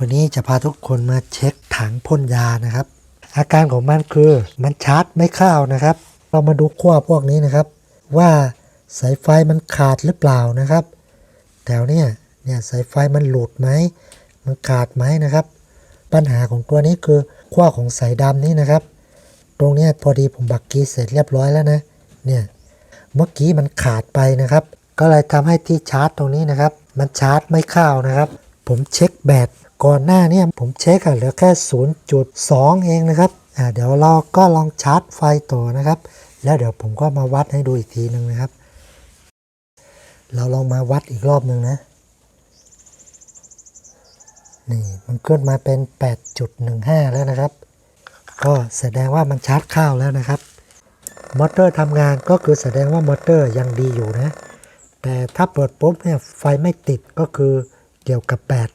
วันนี้จะพาทุกคนมาเช็คถังพ่นยานะครับ อาการของมันคือมันชาร์จไม่เข้านะครับ เรามาดูขั้วพวกนี้นะครับ ว่าสายไฟมันขาดหรือเปล่านะครับ แถวเนี้ยเนี่ยสายไฟมันหลุดไหมมันขาดไหมนะครับ ปัญหาของตัวนี้คือขั้วของสายดำนี้นะครับ ตรงเนี้ยพอดีผมบักกี้เสร็จเรียบร้อยแล้วนะเนี่ยเมื่อกี้มันขาดไปนะครับ ก็เลยทำให้ที่ชาร์จตรงนี้นะครับ มันชาร์จไม่เข้านะครับ ผมเช็คแบต ก่อนหน้าเนี่ยผมเช็คอะเหลือแค่ 0.2 เองนะครับเดี๋ยวเราก็ลองชาร์จไฟต่อนะครับ แล้วเดี๋ยวผมก็มาวัดให้ดูอีกทีหนึ่งนะครับ เราลองมาวัดอีกรอบหนึ่งนะ นี่มันขึ้นมาเป็น 8.15 แล้วนะครับ ก็แสดงว่ามันชาร์จเข้าแล้วนะครับ มอเตอร์ทำงานก็คือแสดงว่ามอเตอร์ยังดีอยู่นะ แต่ถ้าเปิดปุ๊บเนี่ยไฟไม่ติดก็คือเกี่ยวกับแบต